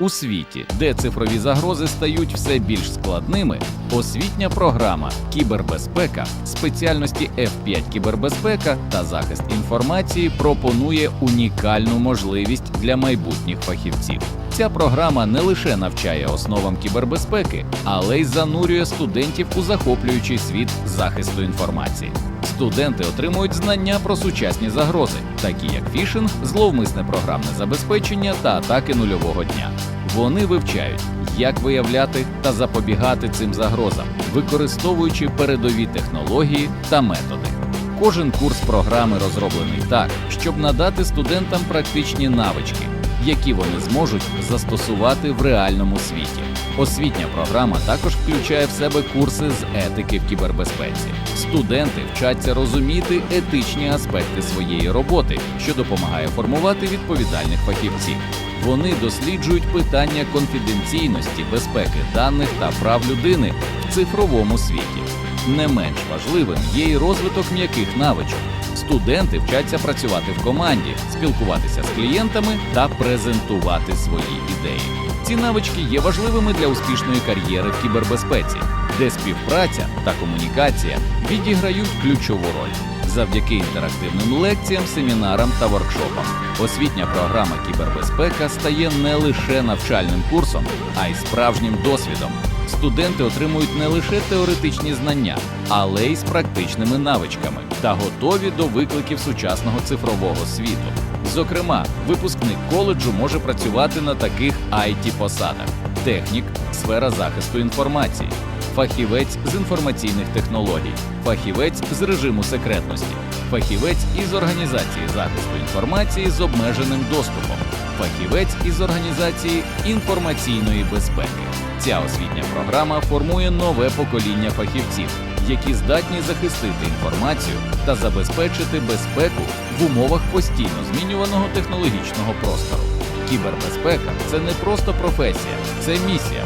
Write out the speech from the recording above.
У світі, де цифрові загрози стають все більш складними, освітня програма Кібербезпека спеціальності F5 Кібербезпека та захист інформації пропонує унікальну можливість для майбутніх фахівців. Ця програма не лише навчає основам кібербезпеки, але й занурює студентів у захоплюючий світ захисту інформації. Студенти отримують знання про сучасні загрози, такі як фішинг, зловмисне програмне забезпечення та атаки нульового дня. Вони вивчають, як виявляти та запобігати цим загрозам, використовуючи передові технології та методи. Кожен курс програми розроблений так, щоб надати студентам практичні навички, які вони зможуть застосувати в реальному світі. Освітня програма також включає в себе курси з етики в кібербезпеці. Студенти вчаться розуміти етичні аспекти своєї роботи, що допомагає формувати відповідальних фахівців. Вони досліджують питання конфіденційності, безпеки даних та прав людини в цифровому світі. Не менш важливим є й розвиток м'яких навичок. Студенти вчаться працювати в команді, спілкуватися з клієнтами та презентувати свої ідеї. Ці навички є важливими для успішної кар'єри в кібербезпеці, де співпраця та комунікація відіграють ключову роль. Завдяки інтерактивним лекціям, семінарам та воркшопам. Освітня програма Кібербезпека стає не лише навчальним курсом, а й справжнім досвідом. Студенти отримують не лише теоретичні знання, але й з практичними навичками та готові до викликів сучасного цифрового світу. Зокрема, випускник коледжу може працювати на таких it посадах: технік, сфера захисту інформації, фахівець з інформаційних технологій, фахівець з режиму секретності, фахівець із організації захисту інформації з обмеженим доступом, фахівець із організації інформаційної безпеки. Ця освітня програма формує нове покоління фахівців, які здатні захистити інформацію та забезпечити безпеку в умовах постійно змінюваного технологічного простору. Кібербезпека це не просто професія, це місія,